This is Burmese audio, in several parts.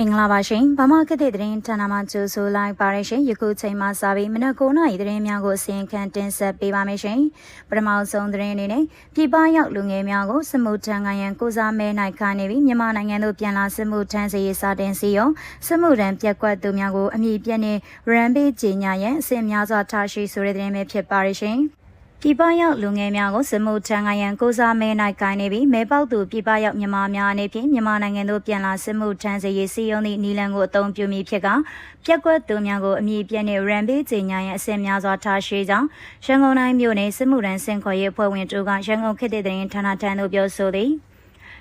မင်္ဂလာပါရှင်ဗမာကတိသတင်းဌာနမှကြိုဆိုလိုက်ပါရရှင်ယခုချိန်မှစပြီးမနက်9:00နာရီသတင်းများကိုအစီရင်ခံတင်ဆက်ပေးပါမယ်ရှင်ပထမဆုံးသတင်းအနေနဲ့ပြည်ပရောက်လူငယ်များကိုစစ်မှုထမ်းခံရန်ကိုစားမဲနိုင်ခါနေပြီးမြန်မာနိုင်ငံသို့ပြန်လာစစ်မှုထမ်းစေရေးစာတင်စီရုံစစ်မှုထမ်းပြက်ကွက်သူများကိုအမိပြက်နဲ့ရန်ပေးကြီးညာရန်အစီအများစွာထားရှိဆိုတဲ့သတင်းပဲဖြစ်ပါရရှင် ပြည်ပရောက်လူငယ်များကိုစမှုထံငရန်ကိုစားမဲနိုင်ကိုင်းနေပြီးမဲပေါက်သူပြည်ပရောက်မြန်မာများအနေဖြင့်မြန်မာနိုင်ငံသို့ပြန်လာစမှုထံစေရေးစီယုံသည့်နီလန်ကိုအသုံးပြုမိဖြစ်ကပြက်ကွက်သူများကိုအမည်ပြည့်နဲ့ရန်ဘေးကျညာရန်အစင်များစွာထားရှိကြောင်းရန်ကုန်တိုင်းမြို့နယ်စမှုရန်စင်ခေါ်ရေးအဖွဲ့ဝင်တို့ကရန်ကုန်ခေတ်သစ်သတင်းဌာနထံသို့ပြောဆိုသည်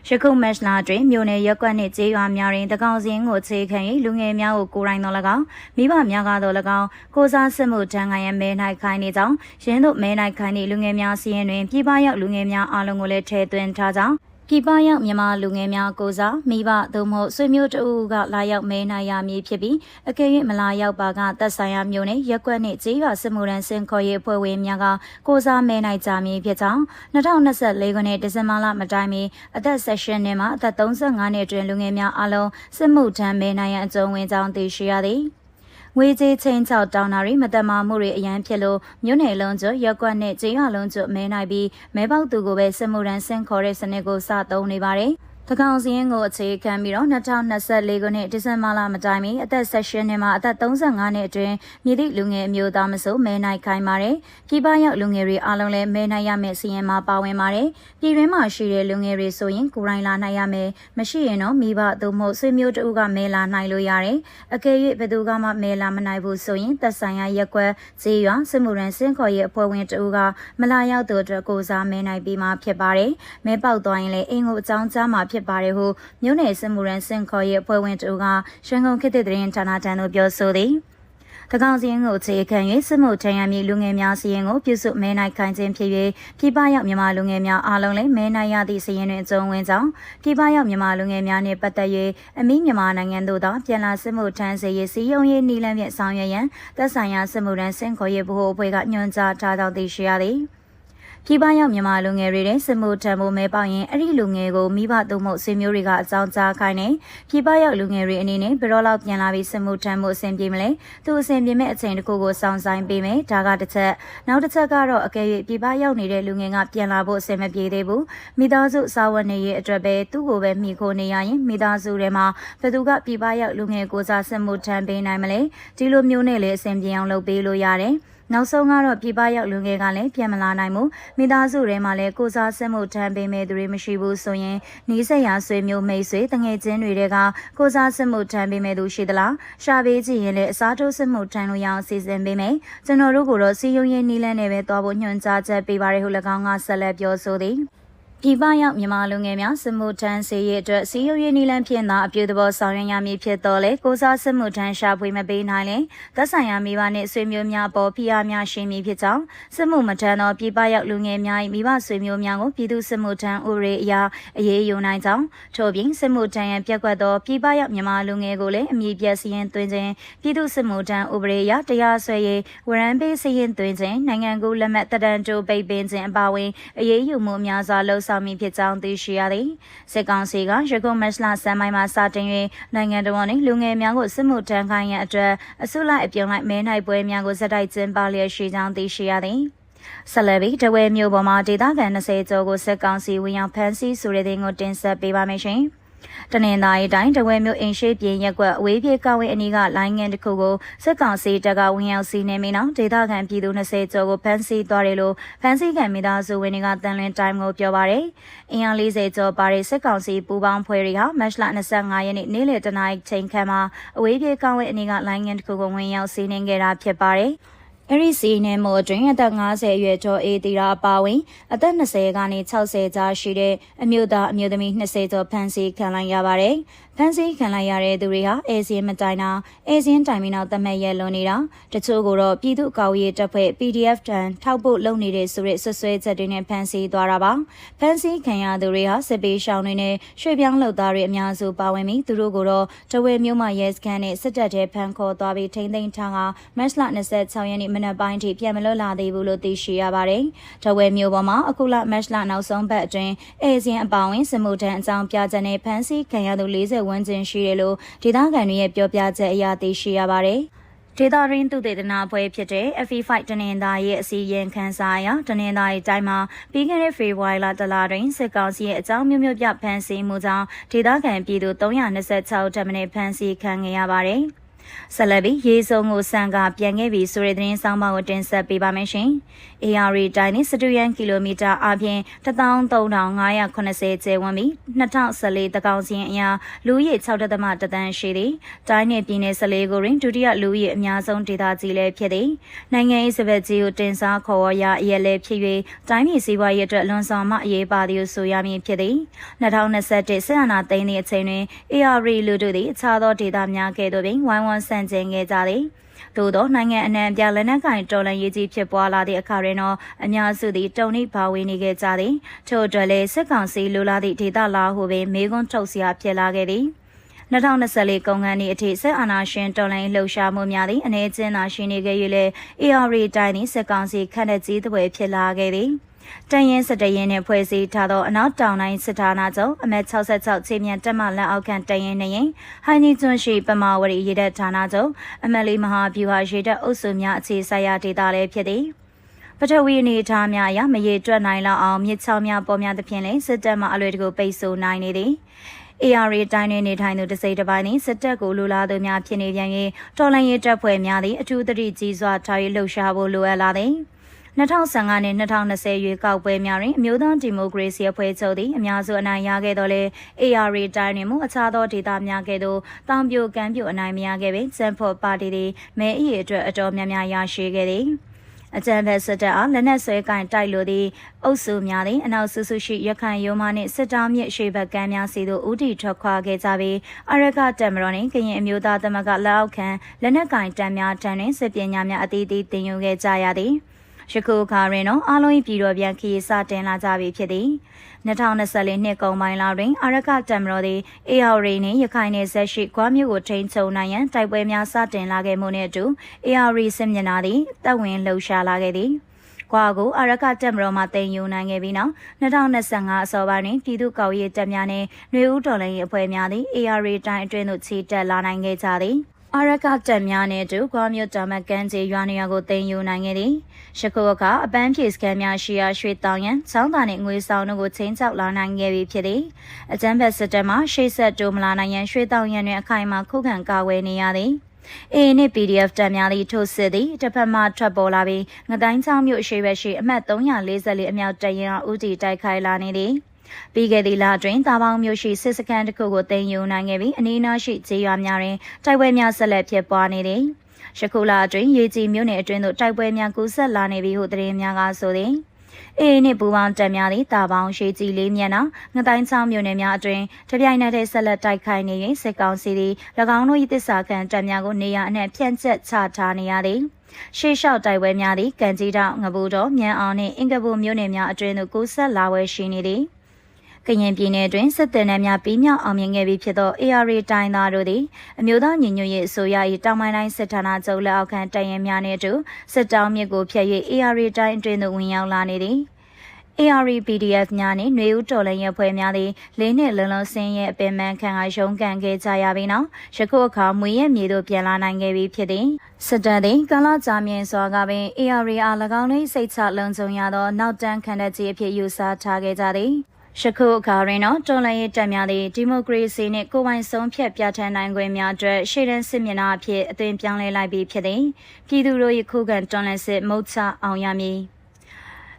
ရခုမက်လာတွင်မြို့နယ်ရက်ကွက်နှင့်ကျေးရွာများတွင်တကောင်စင်းကိုခြေခံ၍လူငယ်များကိုကိုယ်တိုင်တော်၎င်းမိဘများကတော့၎င်းကိုစားစစ်မှုတန်းခိုင်ရမဲနိုင်ခိုင်နေကြောင်းရင်းတို့မဲနိုင်ခိုင်နေလူငယ်များစီးရင်တွင်ပြည်ပရောက်လူငယ်များအားလုံးကိုလည်းထည့်သွင်းထားကြောင်း ပြည်ပရောက်မြန်မာလူငယ်များကိုစားမိဘသို့မဟုတ်ဆွေမျိုးတအူကလာရောက်မဲနိုင်ရမည်ဖြစ်ပြီးအကယ်၍မလာရောက်ပါကသက်ဆိုင်ရာမျိုးနဲ့ရက်ကွက်နှင့်ကြေးရွာစစ်မှုရန်စင်ခေါ်ရေးအဖွဲ့ဝင်များကကိုစားမဲနိုင်ကြမည်ဖြစ်ကြောင်း2024ခုနှစ်ဒီဇင်ဘာလမတိုင်မီအသက်16နှစ်မှအသက်35နှစ်အတွင်းလူငယ်များအလုံးစစ်မှုထမ်းမဲနိုင်ရန်အကြုံဝင်ကြောင်းသိရှိရသည် ငွေကြေးချင်းချောက်တောင်းတာတွေမတမာမှုတွေအရန်ဖြစ်လို့မြို့နယ်လုံးကျွရက်ကွက်နဲ့ကျေးရွာလုံးကျွမဲနိုင်ပြီးမဲပေါက်သူကိုပဲစစ်မှုရန်ဆင့်ခေါ်တဲ့စနစ်ကိုစသုံးနေပါတယ်။ တကောင်စင်းကိုအခြေခံပြီးတော့2024ခုနှစ်ဒီဇင်ဘာလမတိုင်မီအသက်16နှစ်မှအသက်35နှစ်အတွင်းမြည်သည့်လူငယ်အမျိုးသားမဆိုမဲနိုင်ခိုင်းပါတယ်။ပြည်ပရောက်လူငယ်တွေအားလုံးလည်းမဲနိုင်ရမယ့်စီရင်မှာပါဝင်ပါတယ်။ပြည်တွင်းမှာရှိတဲ့လူငယ်တွေဆိုရင်ကိုယ်တိုင်လာနိုင်ရမယ်။မရှိရင်တော့မိဘသို့မဟုတ်ဆွေမျိုးတဦးကမဲလာနိုင်လို့ရတယ်။အကယ်၍ဘယ်သူကမှမဲလာမနိုင်ဘူးဆိုရင်သက်ဆိုင်ရာရက်ကွက်ဈေးရွာစစ်မှုရန်စင်ခေါ်ရဲ့အဖွဲ့ဝင်တဦးကမလာရောက်သူအတွက်ကိုစားမဲနိုင်ပြီးမှဖြစ်ပါတယ်။မဲပေါက်သွားရင်လည်းအင်ကိုအကြောင်းကြားမှာဖြစ်ပါတယ်ဟုမြို့နယ်စစ်မှုရန်စင်ခေါ်ရဲ့အဖွဲ့ဝင်တူကရန်ကုန်ခေတ်သစ်သတင်းဌာနတန်းတို့ပြောဆိုသည်တကောင်စီရင်ကိုခြေခံ၍စစ်မှုထမ်းရမည်လူငယ်များစီရင်ကိုပြုစုမဲနိုင်ခိုင်ခြင်းဖြစ်၍ပြည်ပရောက်မြန်မာလူငယ်များအားလုံးလည်းမဲနိုင်ရသည့်စီရင်တွင်အကျုံးဝင်ကြောင်းပြည်ပရောက်မြန်မာလူငယ်များနှင့်ပတ်သက်၍အမိမြန်မာနိုင်ငံသို့သောပြန်လာစစ်မှုထမ်းစေရေးစီယုံရေးနီလန်းဖြင့်ဆောင်ရွက်ရန်သက်ဆိုင်ရာစစ်မှုထမ်းစင်ခေါ်ရေးဘဟုအဖွဲ့ကညွှန်ကြားထားကြောင်းသိရှိရသည်။ ပြည်ပရောက်မြန်မာလူငယ်တွေတဲ့စစ်မှုထမ်းဖို့မဲပေါက်ရင်အဲ့ဒီလူငယ်ကိုမိဘသို့မဟုတ်ဆွေမျိုးတွေကအကြောင်းကြားခိုင်းနေပြည်ပရောက်လူငယ်တွေအနေနဲ့ဘယ်တော့လောက်ပြန်လာပြီးစစ်မှုထမ်းဖို့အဆင်ပြေမလဲသူအဆင်ပြေမဲ့အချိန်တစ်ခုကိုစောင့်ဆိုင်ပေးမယ်ဒါကတစ်ချက်နောက်တစ်ချက်ကတော့အကယ်၍ပြည်ပရောက်နေတဲ့လူငယ်ကပြန်လာဖို့အဆင်မပြေသေးဘူးမိသားစုစာဝတ်နေရေးအတွက်ပဲသူ့ကိုပဲမိခိုးနေရရင်မိသားစုထဲမှာဘယ်သူကပြည်ပရောက်လူငယ်ကိုစားစစ်မှုထမ်းပေးနိုင်မလဲဒီလိုမျိုးနဲ့လည်းအဆင်ပြေအောင်လုပ်ပေးလို့ရတယ် နောက်ဆုံးကတော့ပြည်ပရောက်လူငယ်ကလည်းပြန်မလာနိုင်ဘူးမိသားစုထဲမှာလည်းကိုစားဆက်မှုထမ်းပေးမဲ့သူတွေမရှိဘူးဆိုရင်နီးစပ်ရာဆွေမျိုးမိတ်ဆွေတငယ်ချင်းတွေကကိုစားဆက်မှုထမ်းပေးမဲ့သူရှိသလားရှာပေးကြည့်ရင်လည်းအစားထိုးဆက်မှုထမ်းလို့ရအောင်စီစဉ်ပေးမယ်ကျွန်တော်တို့ကတော့စီယုံရင်နီးလန်းနဲ့ပဲသွားဖို့ညွှန်ကြားချက်ပေးပါရဟု၎င်းကဆက်လက်ပြောဆိုသည် ပြည်ပရောက်မြန်မာလူငယ်များစမှုထမ်းစေရေးအတွက်စီယိုရေးနီလန်ဖြင့်သာအပြည့်သဘောဆောင်ရွက်ရမည်ဖြစ်တော်လေကိုစားစမှုထမ်းရှာဖွေမပေးနိုင်ရင်သက်ဆိုင်ရာမိဘနှင့်ဆွေမျိုးများပေါ်ဖိအားများရှိမည်ဖြစ်ကြောင်းစမှုမထမ်းသောပြည်ပရောက်လူငယ်များ၏မိဘဆွေမျိုးများကိုပြည်သူစမှုထမ်းဥပဒေအရာအရေးယူနိုင်ကြောင်းထို့ပြင်စမှုထမ်းရန်ပြက်ကွက်သောပြည်ပရောက်မြန်မာလူငယ်ကိုလည်းအမည်ပြစီရင်သွင်းခြင်းပြည်သူစမှုထမ်းဥပဒေအရာတရားစွဲရေးဝရန်ပေးစီရင်သွင်းခြင်းနိုင်ငံကူးလက်မှတ်တဒန်တိုပိတ်ပင်ခြင်းအပါအဝင်အရေးယူမှုများစွာလှုံ့ဆော်မည်ဖြစ်ကြောင်းသိရှိရသည်စစ်ကောင်စီကရခုမတ်လဆန်းပိုင်းမှာစတင်၍နိုင်ငံတော်နှင့်လူငယ်များကိုစစ်မှုထမ်းခိုင်းရန်အတွက်အစုလိုက်အပြုံလိုက်မဲနိုင်ပွဲများကိုစတိုက်ကျင်းပလျက်ရှိကြောင်းသိရှိရသည်ဆက်လက်ပြီးတဝဲမျိုးပေါ်မှာဒေသခံ20ကျော်ကိုစစ်ကောင်စီဝင်ရောက်ဖမ်းဆီးဆိုတဲ့တဲ့ကိုတင်ဆက်ပေးပါမယ်ရှင်။ တနင်္သာရီတိုင်းတဝဲမြို့အင်ရှိပြင်းရက်ကွက်အဝေးပြေကဝင်းအနီးကလိုင်းငန်းတစ်ခုကိုစစ်ကောင်စီတပ်ကဝင်ရောက်စီးနေပြီးနောက်ဒေသခံပြည်သူ20ကျော်ကိုဖမ်းဆီးသွားတယ်လို့ဖမ်းဆီးခံမိသားစုဝင်တွေကတန်လွင်တိုင်းကိုပြောပါရယ်။အင်အား40ကျော်ပါတဲ့စစ်ကောင်စီပူးပေါင်းဖွဲ့တွေဟာမတ်လ25ရက်နေ့နေ့လယ်တနာရီချိန်ခန့်မှာအဝေးပြေကဝင်းအနီးကလိုင်းငန်းတစ်ခုကိုဝင်ရောက်စီးနေခဲ့တာဖြစ်ပါတယ်။ အဲ့ဒီစီနယ်မို့အတွင်းအသက်50အရွယ်ကျော်အေးတီရာအပါဝင်အသက်20ကနေ60ကြားရှိတဲ့အမျိုးသားအမျိုးသမီး20ကျော်ဖမ်းဆီးခံလိုက်ရပါတယ်။ဖမ်းဆီးခံလိုက်ရတဲ့သူတွေဟာအဲစင်းမတိုင်တာအဲစင်းတိုင်ပြီးနောက်တမက်ရက်လွန်နေတာတချို့ကတော့ပြည်သူ့ကာဝေးတပ်ဖွဲ့ PDF တန်ထောက်ဖို့လုပ်နေတဲ့ဆိုတဲ့ဆွဆွဲချက်တွေနဲ့ဖမ်းဆီးသွားတာပါဖမ်းဆီးခံရသူတွေဟာစစ်ပေးရှောင်းတွေနဲ့ရွှေပြောင်းလုပ်သားတွေအများစုပါဝင်ပြီးသူတို့ကတော့တဝဲမျိုးမှရဲစခန်းနဲ့စစ်တပ်ထဲဖမ်းခေါ်သွားပြီးထိန်းသိမ်းထားကမတ်လ26ရက်နေ့မမနက်ပိုင်းထိပြန်မလွတ်လာသေးဘူးလို့သိရှိရပါတယ်။တဝဲမျိုးပေါ်မှာအခုလမတ်လနောက်ဆုံးပတ်အတွင်းအေဇင်အပောင်ဝင်စမှုထန်အကြောင်းပြချက်နဲ့ဖမ်းဆီးခံရသူ40ဝန်းကျင်ရှိတယ်လို့ဒေသခံတွေရဲ့ပြောပြချက်အရသိရှိရပါတယ်။ဒေတာရင်းသူတေသနာပွဲဖြစ်တဲ့ FE5 တနင်္သာရဲ့အစည်းအဝေးခန်းစားရာတနင်္သာရီတိုင်းမှာပြီးခဲ့တဲ့ဖေဖော်ဝါရီလတလတွင်စစ်ကောင်စီရဲ့အကြောင်းမျိုးမျိုးပြဖမ်းဆီးမှုကြောင့်ဒေသခံပြည်သူ326ထပ်မံဖမ်းဆီးခံခဲ့ရပါတယ်။ ဆက်လက်ပြီးရေစုံကိုစံကပြန်ခဲ့ပြီးဆိုတဲ့သတင်းဆောင်မကိုတင်ဆက်ပေးပါမယ်ရှင်။ AR တိုင်းနဲ့စတူယန်ကီလိုမီတာအပြင်13580ကျဲဝန်းပြီး2014တကောင်စီအရာလူဦးရေ6.1တန်းရှိသည်။တိုင်းနယ်ပြည်နယ်14ကိုတွင်ဒုတိယလူဦးရေအများဆုံးဒေသကြီးလည်းဖြစ်သည်။နိုင်ငံရေးစပက်ကြီးကိုတင်စားခေါ်ဝေါ်ရအရက်လည်းဖြစ်၍တိုင်းပြည်စီးပွားရေးအတွက်လွန်ဆောင်မှအရေးပါသည်ဟုဆိုရမည်ဖြစ်သည်။2021ဆက်အနာသိန်းသည့်အချိန်တွင် AR လူတို့သည်အခြားသောဒေသများကဲ့သို့ပင်ဝိုင်းဝန်းဆန့်ကျင်ခဲ့ကြသည်သို့သောနိုင်ငံအနှံ့ပြလက်နက်ကင်တော်လန်ရေးကြီးဖြစ်ပွားလာသည့်အခါတွင်တော့အများစုသည်တုံနှိဘာဝေနေခဲ့ကြသည်ထို့အတွက်လည်းစစ်ကောင်စီလိုလားသည့်ဒေသလာဟုပင်မေကွန်းထုတ်စရာဖြစ်လာခဲ့သည်2024ကုန်ခန်းဤအထိစစ်အာဏာရှင်တော်လှန်ရေးလှုပ်ရှားမှုများသည့်အနေကျင်းသာရှိနေခဲ့၍လည်း AR တိုင်းသည့်စစ်ကောင်စီခန့်တဲ့ကြီးသွယ်ဖြစ်လာခဲ့သည်။ တန်ရင်စတရင်နဲ့ဖွဲ့စည်းထားသောအနောက်တောင်တိုင်းစစ်ဌာနချုပ်အမက်66ခြေမြန်တက်မလက်အောက်ခံတန်ရင်နဲ့ရင်ဟိုင်းနီကျွန်းရှိပမာဝရီရေတပ်ဌာနချုပ်အမက်လေးမဟာဗျူဟာရေတပ်အုပ်စုများအခြေဆိုင်ရာဒေသလည်းဖြစ်သည်ပထဝီအနေအထားများအရမရေတွက်နိုင်လောက်အောင်မြစ်ချောင်းများပေါ်များသဖြင့်လည်းစစ်တပ်မှအလွယ်တကူပိတ်ဆို့နိုင်နေသည် AR တိုင်းတွင်နေထိုင်သူတစိမ့်တစ်ပိုင်းနှင့်စစ်တပ်ကိုလူလာသူများဖြစ်နေပြန်၍တော်လှန်ရေးတပ်ဖွဲ့များသည်အထူးသတိကြီးစွာထား၍လှုပ်ရှားဖို့လိုအပ်လာသည်။ 2015နဲ့2020ရွေးကောက်ပွဲများတွင်အမျိုးသားဒီမိုကရေစီအဖွဲ့ချုပ်သည်အများစုအနိုင်ရခဲ့တော်လဲ AR တိုင်းတွင်မူအခြားသောဒေသများကဲ့သို့တောင်ပြိုကမ်းပြိုအနိုင်မရခဲ့ပေစံဖော်ပါတီသည်မဲအရေးအတွက်အတော်များများရရှိခဲ့သည်အကြံဖက်စစ်တပ်အားလက်နက်ဆွဲကင်တိုက်လိုသည့်အုပ်စုများသည်အနောက်ဆူဆူရှိရခိုင်ရိုးမနှင့်စစ်တောင်းမြစ်ရှေ့ဘက်ကမ်းများစီသို့ဦးတည်ထွက်ခွာခဲ့ကြပြီးအရကတက်မတော်နှင့်ကရင်အမျိုးသားသမဂ္ဂလက်အောက်ခံလက်နက်ကင်တမ်းများတန်းတွင်စစ်ပညာများအသီးသီးတင်ယူခဲ့ကြရသည်။ ယခုအခါတွင်တော့အားလုံး၏ပြည်တော်ပြန်ခရီးစတင်လာကြပြီဖြစ်သည်2024နှစ်ကုန်ပိုင်းလတွင်အာရကတမတော်သည်အေယာရီနှင့်ရခိုင်နယ်ဆက်ရှိကွာမြို့ကိုထိန်းချုပ်နိုင်ရန်တိုက်ပွဲများစတင်လာခဲ့မှုနှင့်အတူအေယာရီစစ်မျက်နှာသည်တပ်ဝင်လှုပ်ရှားလာခဲ့သည်ကွာကိုအာရကတက်မတော်မှတင်ယူနိုင်ခဲ့ပြီးနောက်2025အစောပိုင်းတွင်ပြည်သူ့ကော်ရေးတပ်များနှင့်နှွေဦးတော်လှန်ရေးအဖွဲ့များသည် AR တိုင်းအတွင်းသို့ချီတက်လာနိုင်ခဲ့ကြသည် အာရကတက်များနဲ့အတူကွာမြို့တာမတ်ကန်ကျေရွာနေရာကိုတင်ယူနိုင်ခဲ့သည်။ယခုအခါအပန်းဖြေစကန်များရှိရာရွှေတောင်ရန်ချောင်းသာနှင့်ငွေဆောင်တို့ကိုချင်းချောက်လာနိုင်ခဲ့ပြီဖြစ်သည်။အကျန်းဘက်စစ်တပ်မှရှေ့ဆက်တိုးမလာနိုင်ရန်ရွှေတောင်ရန်တွင်အခိုင်အမာခုခံကာဝယ်နေရသည်။ A နှင့် PDF တပ်များသည့်ထိုးစစ်သည်တစ်ဖက်မှထွက်ပေါ်လာပြီးငတိုင်းချောင်းမြို့အရှိဘက်ရှိအမှတ်344အမြောက်တရင်အောင်ဦးတည်တိုက်ခိုက်လာနေသည်။ ပြီးခဲ့သည့်လအတွင်းတာပေါင်းမြို့ရှိစစ်စခန်းတစ်ခုကိုတင်ယူနိုင်ခဲ့ပြီးအနီးအနားရှိခြေရွာများတွင်တိုက်ပွဲများဆက်လက်ဖြစ်ပွားနေသည်။ယခုလအတွင်းရေကြီးမြို့နယ်အတွင်းသို့တိုက်ပွဲများကူးဆက်လာနေပြီဟုသတင်းများကဆိုသည်။အေးနှင့်ပူပေါင်းတက်များသည့်တာပေါင်းရှိကြီးလေးမျက်နှာငတိုင်းချောင်းမြို့နယ်များအတွင်းတပြိုင်နက်တည်းဆက်လက်တိုက်ခိုက်နေရင်စစ်ကောင်စီသည်၎င်းတို့၏တစ္ဆာခံတက်များကိုနေရာအနှံ့ဖြန့်ကျက်ချထားနေရသည်။ရှေးလျှောက်တိုက်ပွဲများသည့်ကန်ကြီးတောင်ငပူတော်မြန်အောင်နှင့်အင်္ဂပူမြို့နယ်များအတွင်းသို့ကူးဆက်လာဝဲရှိနေသည်။ ကရင်ပြည်နယ်တွင်စစ်တပ်နှံများပြီးမြောက်အောင်မြင်ခဲ့ပြီးဖြစ်သော AR တိုင်းသားတို့သည်အမျိုးသားညီညွတ်ရေးအစိုးရ၏တောင်ပိုင်းတိုင်းစစ်ဌာနချုပ်လက်အောက်ခံတရင်များနှင့်အတူစစ်တောင်းမြစ်ကိုဖျက်၍ AR တိုင်းအတွင်းသို့ဝင်ရောက်လာနေသည် AR PDF များနှင့်ຫນွေဦးတော်လှန်ရေးအဖွဲ့များသည်လေးနှစ်လုံးလုံးဆင်းရဲအပင်ပန်းခံအားရုန်းကန်ခဲ့ကြရပြီးနောက်ယခုအခါမွေရဲ့မြေသို့ပြန်လာနိုင်ခဲ့ပြီဖြစ်သည်စစ်တပ်သည်ကာလကြာမြင့်စွာကပင် AR အား၎င်း၏စိတ်ချလုံခြုံရသောနောက်တန်းခံတဲ့ကြီးအဖြစ်ယူဆထားခဲ့ကြသည် ယခုအခါတွင်တော့တော်လှန်ရေးတပ်များသည်ဒီမိုကရေစီနှင့်ကိုယ်ပိုင်ဆုံးဖြတ်ပြဋ္ဌာန်းနိုင်ခွင့်များအတွက်ရှေ့တန်းစစ်မျက်နှာအဖြစ်အသွင်ပြောင်းလဲလိုက်ပြီးဖြစ်သည်ပြည်သူတို့၏ခုခံတော်လှန်စစ်မုတ်ချအောင်ရမည်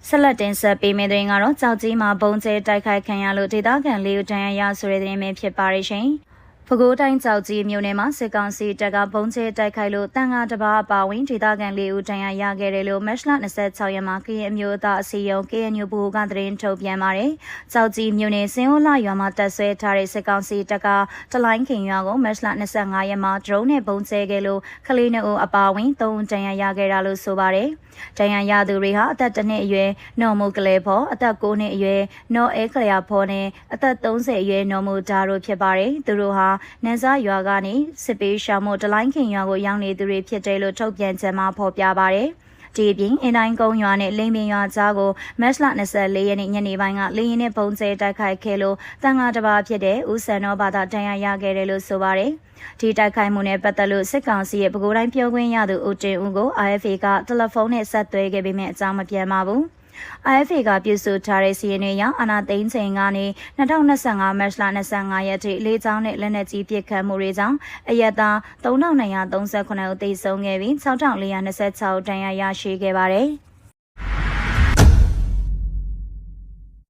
ဆက်လက်တင်ဆက်ပေးမယ့်တဲ့ရင်ကတော့ကြောက်ကြီးမှာဘုံကျဲတိုက်ခိုက်ခံရလို့ဒေသခံလေးဦးတန်ရရဆိုတဲ့တဲ့ရင်ဖြစ်ပါရရှင်။။ ပဲခူးတိုင်းကြောက်ကြီးမြို့နယ်မှာစစ်ကောင်စီတပ်ကဘုံကျဲတိုက်ခိုက်လို့တန်ငါတပါအပါဝင်ဒေသခံ၄ဦးဒဏ်ရာရခဲ့တယ်လို့မတ်လ26ရက်မှာကရင်အမျိုးသားအစည်းအရုံး KNU ဘူကသတင်းထုတ်ပြန်ပါတယ်။ကြောက်ကြီးမြို့နယ်စင်ဟိုလာရွာမှာတပ်ဆွဲထားတဲ့စစ်ကောင်စီတပ်ကတလိုင်းခင်ရွာကိုမတ်လ25ရက်မှာဒရုန်းနဲ့ဘုံကျဲခဲ့လို့ကလေးနှစ်ဦးအပါဝင်၃ဦးဒဏ်ရာရခဲ့တာလို့ဆိုပါတယ်။ဒဏ်ရာရသူတွေဟာအသက်1နှစ်အရွယ်နော်မူကလေးဖော်အသက်9နှစ်အရွယ်နော်အဲကလျာဖော်နဲ့အသက်30အရွယ်နော်မူဒါတို့ဖြစ်ပါတယ်သူတို့ဟာနန်းစားရွာကနေစစ်ပေးရှောင်းမှုဒလိုင်းခင်ရွာကိုရောက်နေသူတွေဖြစ်တယ်လို့ထုတ်ပြန်ချက်မှာဖော်ပြပါတယ်ဒီအပြင်အင်းတိုင်းကုန်းရွာနဲ့လိမ့်ပင်ရွာကြားကိုမတ်လ24ရက်နေ့ညနေပိုင်းကလေရင်နဲ့ပုံကျဲတိုက်ခိုက်ခဲ့လို့တန်ဃာတစ်ပါးဖြစ်တဲ့ဦးစံတော်ဘာသာတန်ရာရခဲ့တယ်လို့ဆိုပါတယ်။ဒီတိုက်ခိုက်မှုနဲ့ပတ်သက်လို့စစ်ကောင်စီရဲ့ပဲခူးတိုင်းပြောခွင့်ရသူဦးတင်ဦးကို RFA ကတယ်လီဖုန်းနဲ့ဆက်သွယ်ခဲ့ပေမဲ့အကြောင်းမပြန်ပါဘူး။ IFA ကပြုစုထားတဲ့စီရင်တွေရအာနာသိန်းချိန်ကနေ2025မတ်လ25ရက်ထိလေးချောင်းနဲ့လက်နက်ကြီးပစ်ခတ်မှုတွေကြောင့်အရက်သား3239ဦးသေဆုံးခဲ့ပြီး6426ဒဏ်ရာရရှိခဲ့ပါတယ်။